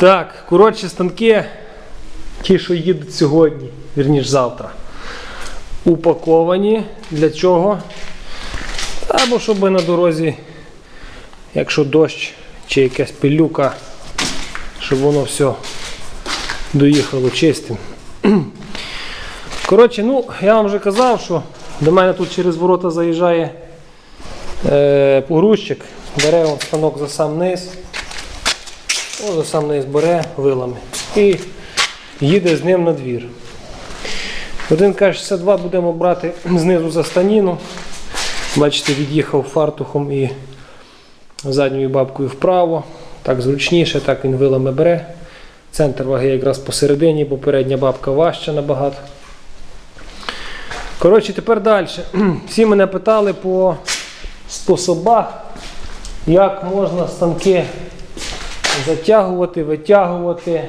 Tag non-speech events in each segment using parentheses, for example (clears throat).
Так, коротше, станки, ті, що їдуть сьогодні, вірніш завтра, упаковані. Для чого? Або щоб на дорозі, якщо дощ чи якась пилюка, щоб воно все доїхало чистим. (clears throat) Коротше, ну, я вам вже казав, що до мене тут через ворота заїжджає е, погрузчик, бере он станок за сам низ. О, сам низ бере вилами і їде з ним на двір. Один каже, 62 будемо брати знизу за станіну. Бачите, від'їхав фартухом і задньою бабкою вправо. Так зручніше, так він вилами бере. Центр ваги якраз посередині, бо передня бабка важча набагато. Коротше, тепер далі. (clears throat) Всі мене питали по способах, як можна станки затягувати, витягувати.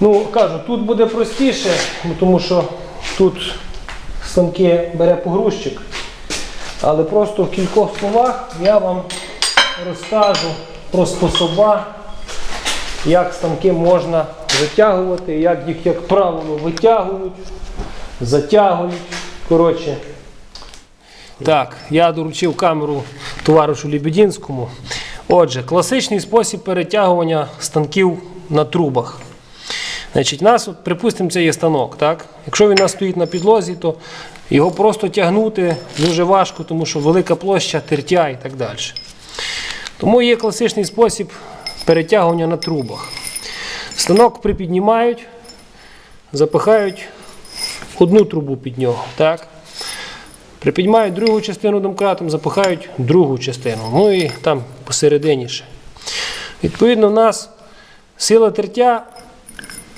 Ну, кажу, тут буде простіше, тому що тут станки бере погрузчик. Але просто в кількох словах я вам розкажу про способа, як станки можна витягувати, як їх, як правило, витягують, затягують. Коротше. Так, я доручив камеру товаришу Лебедінському. Отже, класичний спосіб перетягування станків на трубах. Значить, нас, от, припустимо, це є станок. Так? Якщо він у нас стоїть на підлозі, то його просто тягнути дуже важко, тому що велика площа, тертя і так далі. Тому є класичний спосіб перетягування на трубах. Станок припіднімають, запихають одну трубу під нього. Так? Припіднімають другу частину домкратом, запихають другу частину. Ну і там посередині ще. Відповідно, у нас сила тертя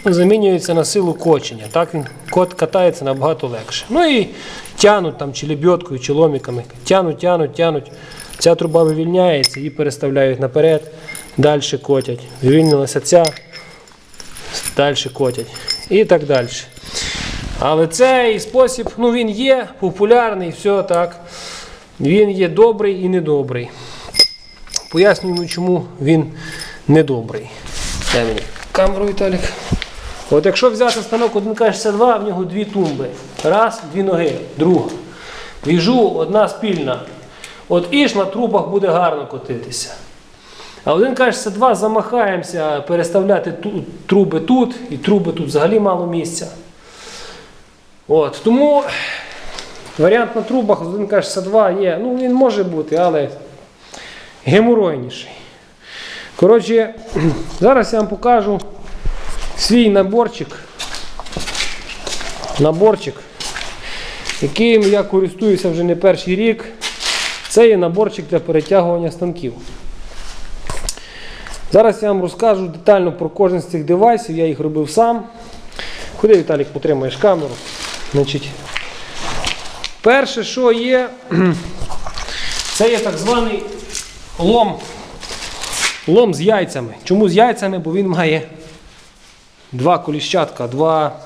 замінюється на силу кочення. Так кот катається набагато легше. Ну і тянуть там чи лебідкою, чи ломіками. Тянуть, тянуть, тянуть. Ця труба вивільняється, її переставляють наперед, далі котять. Вивільнилася ця, далі котять. І так далі. Але цей спосіб, ну він є популярний, все так. Він є добрий і недобрий. Пояснюємо, чому він недобрий. Дай мені камеру, Віталік. От якщо взяти станок 1К62, в нього дві тумби. Раз, дві ноги, друга. Віжу, одна спільна. От іж на трубах буде гарно котитися. А 1К62 замахаємося переставляти ту- труби тут, і труби тут взагалі мало місця. От, тому варіант на трубах з 1К62 є. Ну, він може бути, але геморойніший. Коротше, зараз я вам покажу свій наборчик. Наборчик, яким я користуюся вже не перший рік. Це є наборчик для перетягування станків. Зараз я вам розкажу детально про кожен з цих девайсів, я їх робив сам. Куди Віталік потримаєш камеру? Значить, перше, що є, (clears throat) це є так званий лом. Лом з яйцями. Чому з яйцями? Бо він має два коліщатка, два.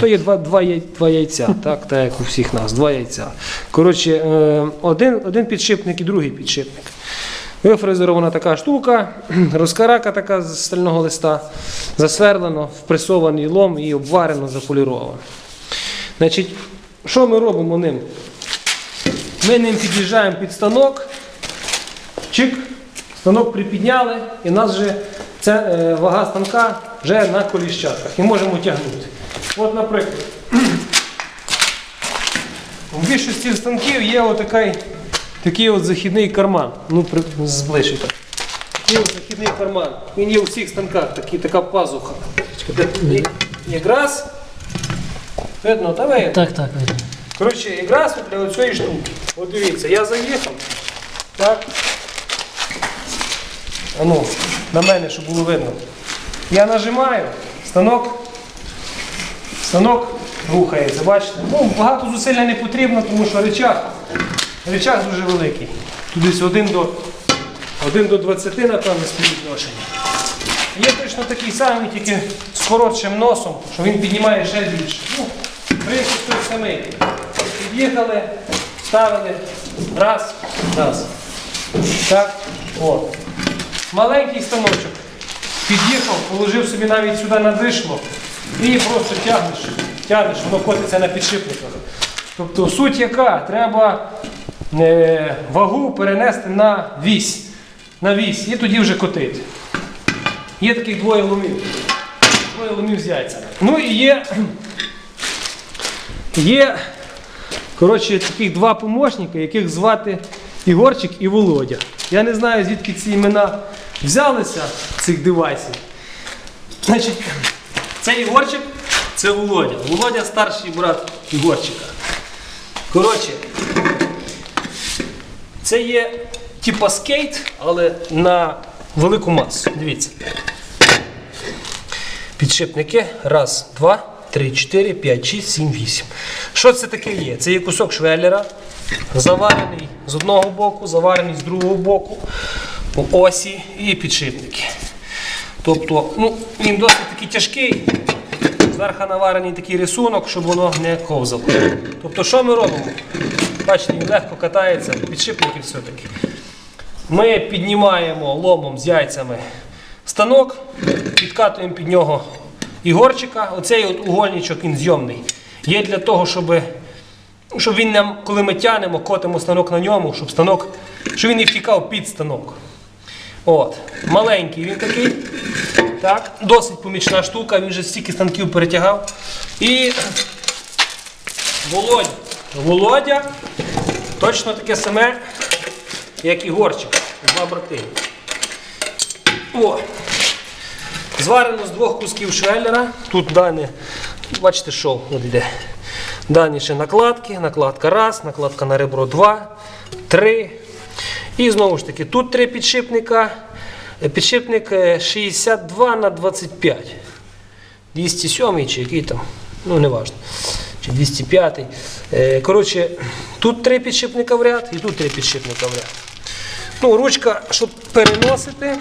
То є два, два, яй- два яйця, (laughs) так, так як у всіх нас, два яйця. Коротше, е, один, один підшипник і другий підшипник. Вифрезерована така штука, (clears throat) розкарака така з стального листа, засверлено, впресований лом і обварено, заполіровано. Значить, що ми робимо ним? Ми ним під'їжджаємо під станок, чик, станок припідняли, і в нас вже ця е, вага станка вже на коліщатках і можемо тягнути. От, наприклад, у більшості станків є отакий, такий от західний карман. Ну, так. Такий от західний карман. Він є у всіх станках, такий, така пазуха. Якраз видно, та ви. Так, так, видно. Коротше, якраз от для цієї штуки. От дивіться, я заїхав. Так. А ну, на мене, щоб було видно. Я нажимаю, станок. Станок рухається, бачите? Ну, багато зусилля не потрібно, тому що речах, речах дуже великий. Тут десь 1 до, 1 до 20, напевно, співвідношення. Є точно такий самий, тільки з коротшим носом, що він піднімає ще більше. Ну, принцип той. Під'їхали, ставили, раз, раз. Так, о. Маленький станочок. під'їхав, положив собі навіть сюди на дишло і просто тягнеш, тягнеш, воно котиться на підшипниках. Тобто суть яка? Треба е, вагу перенести на вісь. На вісь і тоді вже котити. Є таких двоє ломів. Двоє ломів з яйцями. Ну і є, є коротше, таких два помощника, яких звати Ігорчик і Володя. Я не знаю, звідки ці імена взялися цих девайсів. Значить, це Ігорчик, це Володя. Володя старший брат Ігорчика. Коротше, це є типа скейт, але на велику масу. Дивіться. Підшипники. Раз, два, три, чотири, п'ять, шість, сім, вісім. Що це таке є? Це є кусок швеллера, заварений з одного боку, заварений з другого боку, по осі і підшипники. Тобто, ну, він досить такий тяжкий. Зверху наварений такий рисунок, щоб воно не ковзало. Тобто, що ми робимо? Бачите, він легко катається, підшипники все-таки. Ми піднімаємо ломом з яйцями станок, підкатуємо під нього ігорчика. Оцей от угольничок він зйомний. Є для того, щоб, щоб він нам, коли ми тянемо, котимо станок на ньому, щоб станок, щоб він не втікав під станок. От. Маленький він такий. Так, досить помічна штука, він вже стільки станків перетягав. І Володя. Володя точно таке саме, як і горчик. Два брати. О. Зварено з двох кусків швеллера. Тут дані, бачите, шов от йде. Дані ще накладки. Накладка раз, накладка на ребро два, три. І знову ж таки, тут три підшипника. Е, Підшипник е, 62 на 25. 207 чи який там, ну не важно. Чи 205. Е, Коротше, тут три підшипника в ряд і тут три підшипника в ряд. Ну, ручка, щоб переносити.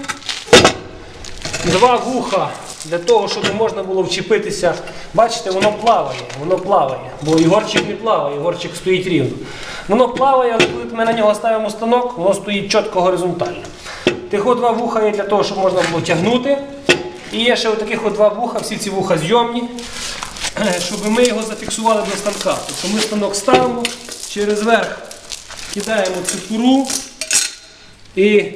Два вуха для того, щоб можна було вчепитися. Бачите, воно плаває, воно плаває. Бо Ігорчик не плаває, Ігорчик стоїть рівно. Воно плаває, але коли ми на нього ставимо станок, воно стоїть чітко горизонтально. Тих два вуха є для того, щоб можна було тягнути. І є ще отаких от два вуха, всі ці вуха зйомні, (clears throat) щоб ми його зафіксували до станка. Тобто ми станок ставимо, через верх кидаємо цю куру і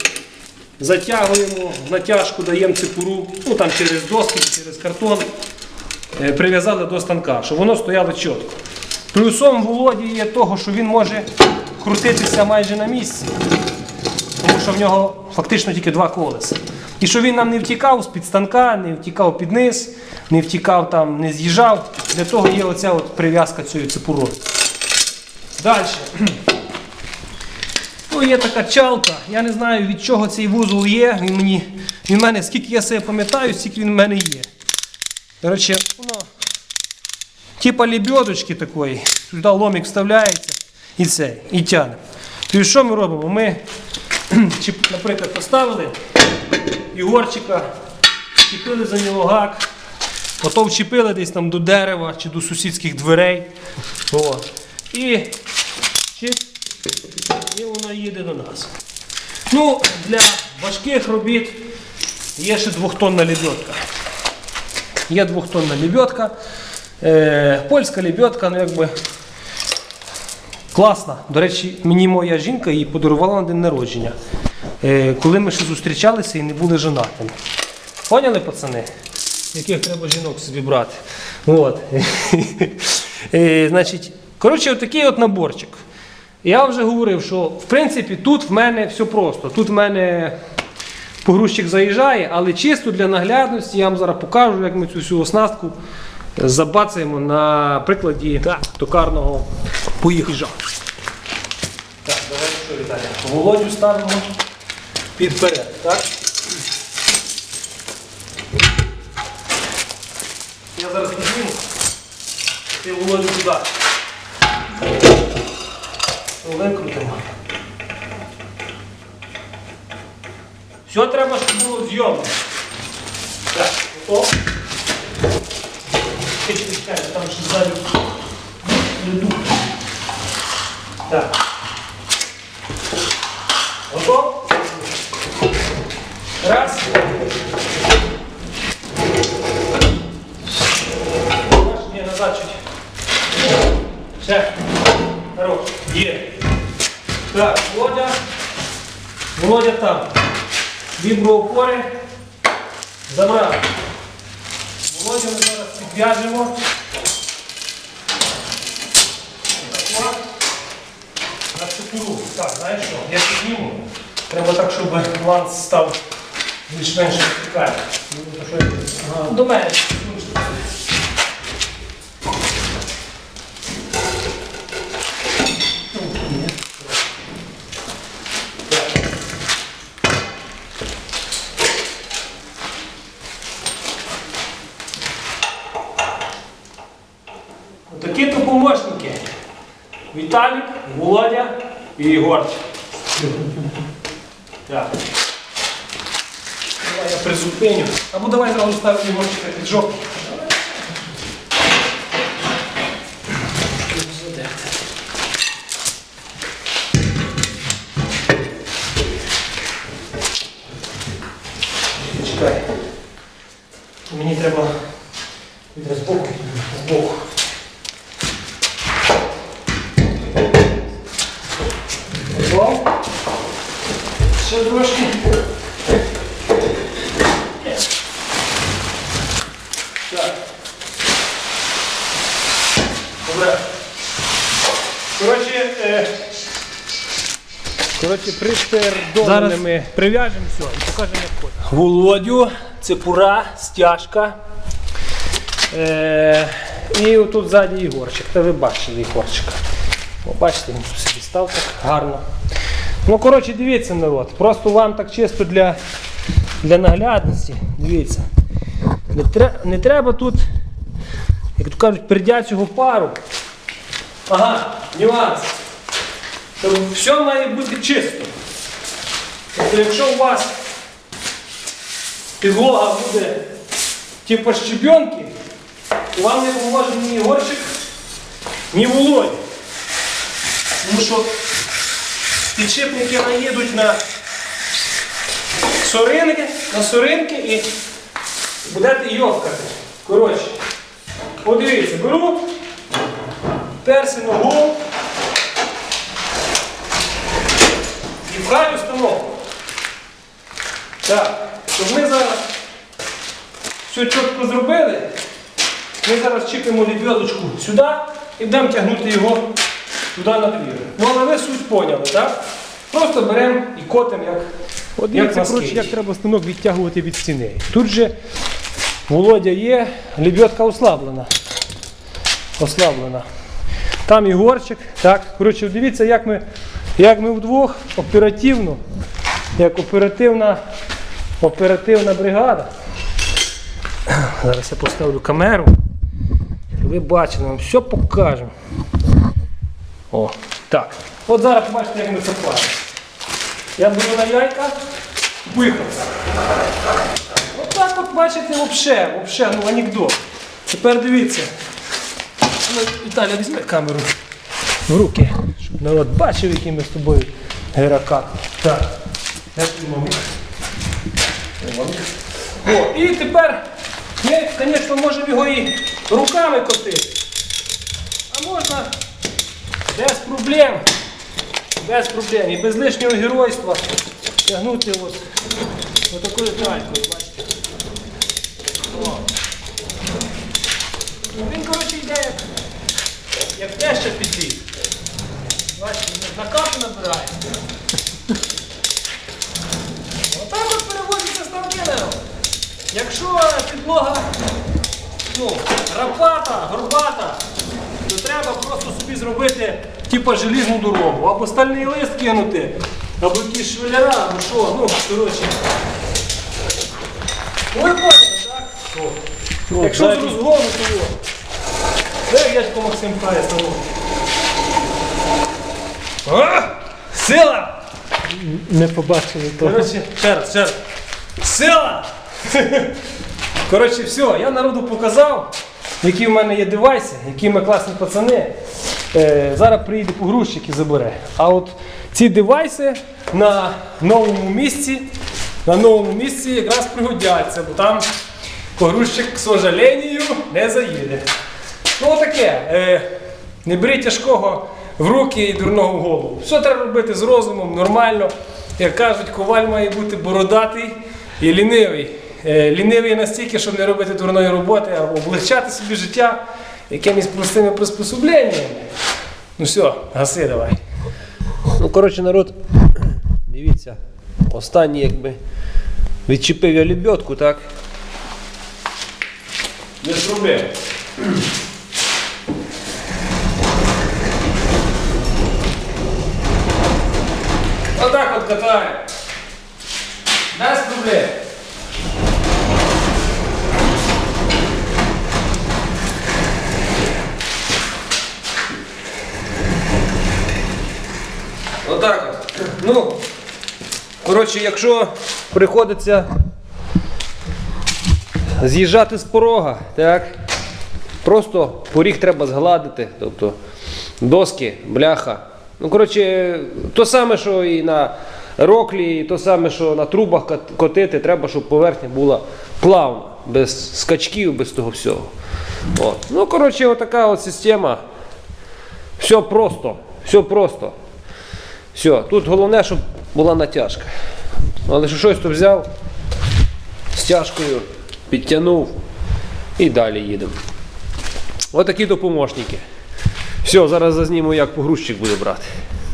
затягуємо в натяжку, даємо цепуру, ну там через доски, через картон, е, прив'язали до станка, щоб воно стояло чітко. Плюсом Володі є того, що він може крутитися майже на місці, тому що в нього фактично тільки два колеса. І щоб він нам не втікав з-під станка, не втікав під низ, не втікав там, не з'їжджав. Для того є оця от прив'язка цією цепурою. Далі. Ну, є така чалка. Я не знаю від чого цей вузол є. Він мені, він мене, скільки я себе пам'ятаю, стільки він в мене є. Коротше, воно типа лебедочки такої. Туди ломик вставляється і це, і тягне. Тобто що ми робимо? Ми, (clears throat) чи, наприклад, поставили Ігорчика, чіпили за нього гак, ото вчепили десь там до дерева чи до сусідських дверей. От. І чик, і воно їде до нас. Ну, для важких робіт є ще двохтонна лебедка. Є двохтонна лебедка. Е, польська лебедка, ну якби класна. До речі, мені моя жінка її подарувала на день народження. Е, коли ми ще зустрічалися і не були женатими. Поняли, пацани? Яких треба жінок собі брати. От. (laughs) Е, значить, коротше, отакий от наборчик. Я вже говорив, що в принципі тут в мене все просто. Тут в мене погрузчик заїжджає, але чисто для наглядності я вам зараз покажу, як ми цю всю оснастку забацаємо на прикладі токарного поїжджа. Так, давай що Віталій? Володю ставимо підперед, так? Я зараз підніму. Ти Володю туди. Викрутимо. Все треба, щоб було зйомно. Так, готово. Там ще ззаду люду. Так. Готово? Раз. Ні, назад чуть. Все. Хорош. Є. Так, Володя. Володя там. Віброопори. Забрав. Володя ми зараз підв'яжемо. На чотиру. Так, знаєш що? Я підніму. Треба так, щоб ланц став більш-менш вертикальним. Ну, До мене. Такі то помощники. Віталік, Володя і Ігор. Так. Давай я призупиню. Або давай зразу ставимо Ігорчика під жопу. Чекай. Мені треба від збоку, збоку. Готов? Ще трошки. Так. Добре. Коротше, е, Коротше, ми прив'яжемо все і покажемо, як ходить. Володю, цепура, стяжка. Е, і отут ззаді Ігорчик. Та ви бачили Ігорчика. О, бачите, він тут собі став так гарно. Ну, коротше, дивіться, народ. Просто вам так чисто для, для наглядності. Дивіться. Не, тре, не треба тут, як то кажуть, пердячого пару. Ага, нюанс. Тобто все має бути чисто. Тобто, якщо у вас підлога буде типу щебенки, то вам не поможе ні Ігорчик, ні Володя. Тому що підшипники наїдуть на соринки, на соринки і будете йовкати. Коротше, подивіться, беру, перси ногу і пхаю установку. Так, щоб ми зараз все чітко зробили, ми зараз чіпимо лебедочку сюди і будемо тягнути його туди на двір. Ну але ви суть поняли, так? Просто беремо і котимо як, От як коротше, як треба станок відтягувати від стіни. Тут же Володя є, лебедка ослаблена. Ослаблена. Там Ігорчик. Так, коротше, дивіться, як ми, як ми вдвох оперативно, як оперативна, оперативна бригада. Зараз я поставлю камеру. Ви бачили, вам все покажемо. О, так. От зараз побачите, як ми це платимо. Я беру на яйка, виход. Отак от бачите, вообще, вообще, ну анекдот. Тепер дивіться. Ну, Віталя, візьми камеру в руки, щоб народ бачив, який ми з тобою геракат. Так. О, і тепер ми, звісно, можемо його і руками котити. А можна без проблем. Без проблем. І без лишнього геройства тягнути от, от такою талькою, бачите. О. Він, коротше, йде як, як теща підліг. Бачите, на капу набирає. Отак от переводяться ставки народ. Якщо підлога ну, рапата, горбата, то треба просто собі зробити типу желізну дорогу. Або стальний лист кинути, або якісь швеляра, або що, ну, коротше. Поняли, так? О. Якщо з розгону, то о. Де дядько Максим Кає станок? А! Сила! Не побачили того. Коротше, ще раз, ще раз. Сила! (laughs) Коротше, все, я народу показав, які в мене є девайси, які ми класні пацани. Е, зараз приїде погрузчик і забере. А от ці девайси на новому місці, на новому місці якраз пригодяться, бо там погрузчик, к сожалению, не заїде. Ну отаке. Е, не беріть тяжкого в руки і дурного в голову. Все треба робити з розумом, нормально. Як кажуть, коваль має бути бородатий і лінивий. Е, Лінивий настільки, щоб не робити дурної роботи, а облегчати собі життя якимись простими приспособленнями. Ну все, гаси давай. Ну, коротше, народ, (clears throat) дивіться, останній якби відчепив я лебедку, так? Без проблем. Отак от катаємо. Без проблем. Отак от. Ну, коротше, якщо приходиться з'їжджати з порога, так? Просто поріг треба згладити. Тобто доски, бляха. Ну, коротше, то саме, що і на роклі, і то саме, що на трубах котити, треба, щоб поверхня була плавна, без скачків, без того всього. От. Ну, коротше, отака от система. Все просто. Все просто. Все, тут головне, щоб була натяжка. Але що щось то взяв, стяжкою підтягнув і далі їдемо. Отакі допоможники. Все, зараз зазніму, як погрузчик буде брати.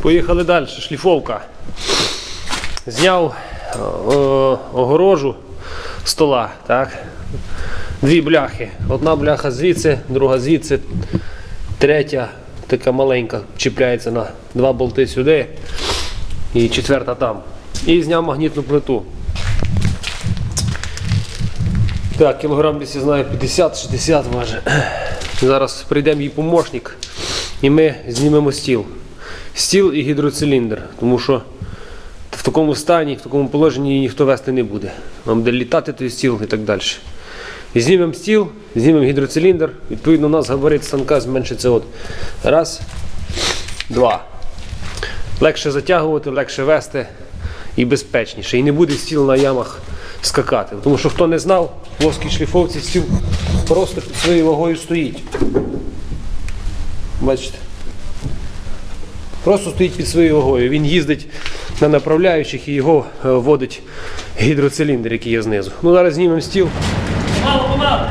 Поїхали далі, шліфовка. Зняв е, огорожу стола. Так? Дві бляхи. Одна бляха звідси, друга звідси, третя така маленька чіпляється на два болти сюди і четверта там. І зняв магнітну плиту. Так, кілограм десь я знаю 50-60 важить. Зараз прийде мій помощник і ми знімемо стіл. Стіл і гідроциліндр, тому що в такому стані, в такому положенні її ніхто вести не буде. Нам буде літати той стіл і так далі. І знімемо стіл, знімемо гідроциліндр, відповідно, у нас габарит станка зменшиться от раз, два. Легше затягувати, легше вести і безпечніше. І не буде стіл на ямах скакати. Тому що хто не знав, в шліфовці стіл просто під своєю вагою стоїть. Бачите? Просто стоїть під своєю вагою. Він їздить на направляючих і його е, водить гідроциліндр, який є знизу. Ну зараз знімемо стіл. Мало, помало.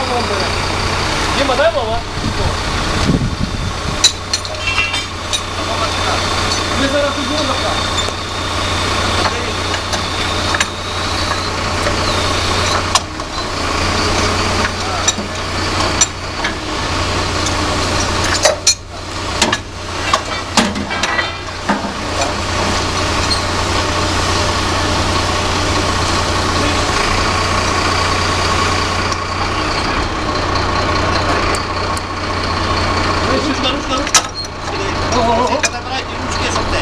Або там мама бере. Діма, дай мама. Ми зараз тут запхали. Ручка, ручка, ручка. Забирайте ручки, щоб те.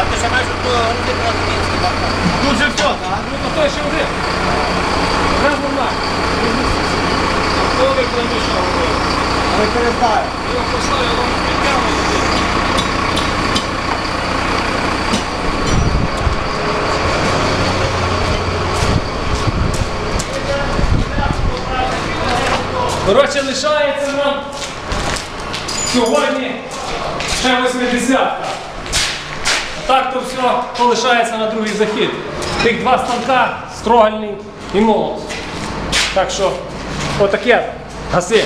А ти ще маєш тут груди красиві. Тут же все, так? Ну, то той ще один. Раз нормально. Добре, коли ми що робили. Не перестає. Його поставили, воно підтягує. Коротше, лишається нам сьогодні ще 80. А так то все полишається на другий захід. Тих два станка, строгальний і молот. Так що, отаке. Гаси.